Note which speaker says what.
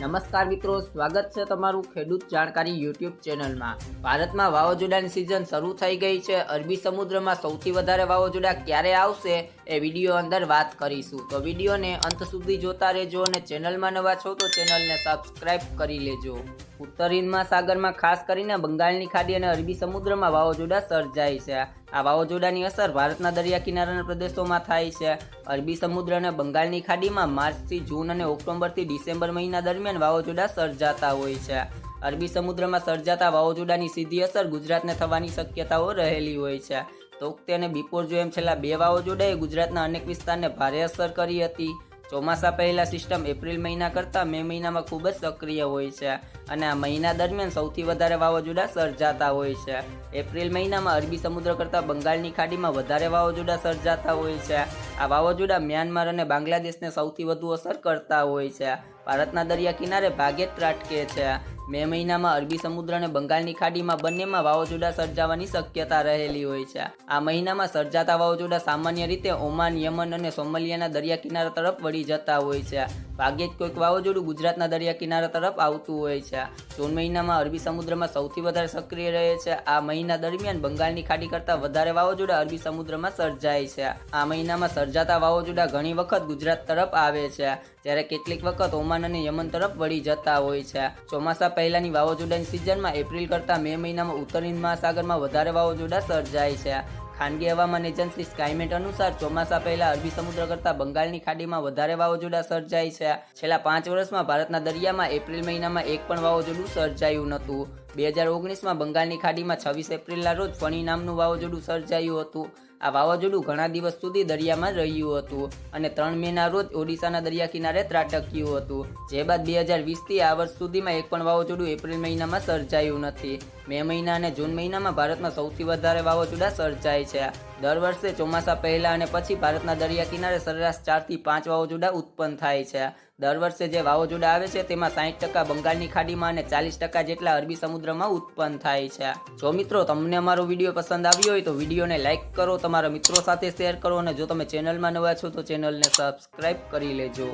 Speaker 1: નમસ્કાર મિત્રો, સ્વાગત છે તમારું ખેડૂત જાણકારી યુટ્યુબ ચેનલમાં. ભારતમાં વાવાઝોડાની સિઝન શરૂ થઈ ગઈ છે. અરબી સમુદ્રમાં સૌથી વધારે વાવાઝોડા ક્યારે આવશે એ વીડિયો અંદર વાત કરીશું. તો વિડીયોને અંત સુધી જોતા રહેજો અને ચેનલમાં નવા છો તો ચેનલને સબસ્ક્રાઈબ કરી લેજો. ઉત્તર હિન્દ મહાસાગરમાં ખાસ કરીને બંગાળની ખાડી અને અરબી સમુદ્રમાં વાવાઝોડા સર્જાય છે. આ વાવાઝોડાની અસર ભારતના દરિયા કિનારાના પ્રદેશોમાં થાય છે. અરબી સમુદ્ર અને બંગાળની ખાડીમાં માર્ચથી જૂન અને ઓક્ટોબરથી ડિસેમ્બર મહિના દરમિયાન વાવાઝોડા સર્જાતા હોય છે. અરબી સમુદ્રમાં સર્જાતા વાવાઝોડાની સીધી અસર ગુજરાતને થવાની શક્યતાઓ રહેલી હોય છે. તો અને બિપોર જો એમ છેલ્લા બે વાવાઝોડાએ ગુજરાતના અનેક વિસ્તારને ભારે અસર કરી હતી. ચોમાસા પહેલાં સિસ્ટમ એપ્રિલ મહિના કરતાં મે મહિનામાં ખૂબ જ સક્રિય હોય છે. અને આ મહિના દરમિયાન સૌથી વધારે વાવાઝોડા સર્જાતા હોય છે. એપ્રિલ મહિનામાં અરબી સમુદ્ર કરતાં બંગાળની ખાડીમાં વધારે વાવાઝોડા સર્જાતા હોય છે. આ વાવાઝોડા મ્યાનમાર અને બાંગ્લાદેશને સૌથી વધુ અસર કરતા હોય છે. ભારતના દરિયા કિનારે ભાગે ત્રાટકે છે. મે મહિનામાં અરબી સમુદ્ર અને બંગાળની ખાડીમાં બંનેમાં વાવાઝોડા સર્જાવાની શક્યતા રહેલી હોય છે. આ મહિનામાં સર્જાતા વાવાઝોડા સામાન્ય રીતે ઓમાન, યમન અને સોમાલિયાના દરિયા કિનારા તરફ વળી જતા હોય છે. ભાગ્યે જ કોઈક વાવાઝોડું ગુજરાતના દરિયા કિનારા તરફ આવતું હોય છે. જૂન મહિનામાં અરબી સમુદ્રમાં સૌથી વધારે સક્રિય રહે છે. આ મહિના દરમિયાન બંગાળની ખાડી કરતાં વધારે વાવાઝોડા અરબી સમુદ્રમાં સર્જાય છે. આ મહિનામાં સર્જાતા વાવાઝોડા ઘણી વખત ગુજરાત તરફ આવે છે, જ્યારે કેટલીક વખત ઓમાન અને યમન તરફ વળી જતા હોય છે. ચોમાસા પહેલાની વાવાઝોડાની સિઝનમાં એપ્રિલ કરતાં મે મહિનામાં ઉત્તર હિન્દ મહાસાગરમાં વધારે વાવાઝોડા સર્જાય છે. ખાનગી હવામાન એજન્સી સ્કાયમેટ અનુસાર ચોમાસા પહેલા અરબી સમુદ્ર કરતાં બંગાળની ખાડીમાં વધારે વાવાઝોડા સર્જાય છે. છેલ્લા પાંચ વર્ષમાં ભારતના દરિયામાં એપ્રિલ મહિનામાં એક પણ વાવાઝોડું સર્જાયું નહોતું. બે હજાર ઓગણીસમાં બંગાળની ખાડીમાં છવ્વીસ એપ્રિલના રોજ ફણી નામનું વાવાઝોડું સર્જાયું હતું. આ વાવાઝોડું ઘણા દિવસ સુધી દરિયામાં રહ્યું હતું અને ત્રણ મેના રોજ ઓડિશાના દરિયા કિનારે ત્રાટક્યું હતું. જે બાદ બે હજાર વીસથી આ વર્ષ સુધીમાં એક પણ વાવાઝોડું એપ્રિલ મહિનામાં સર્જાયું નથી. મે મહિના અને જૂન મહિનામાં ભારતમાં સૌથી વધારે વાવાઝોડા સર્જાય છે. દર વર્ષે ચોમાસા પહેલા અને પછી ભારતના દરિયા કિનારે સરેરાશ ચારથી પાંચ વાવાઝોડા ઉત્પન્ન થાય છે. દર વર્ષે જે વાવાઝોડા આવે છે તેમાં સાહીઠ ટકા બંગાળની ખાડીમાં અને ચાલીસ ટકા જેટલા અરબી સમુદ્રમાં ઉત્પન્ન થાય છે. જો મિત્રો તમને અમારો વીડિયો પસંદ આવ્યો હોય તો વિડીયોને લાઇક કરો તમારા મિત્રો સાથે શેર કરો અને જો તમે ચેનલમાં નવા છો તો ચેનલને સબસ્ક્રાઇબ કરી લેજો.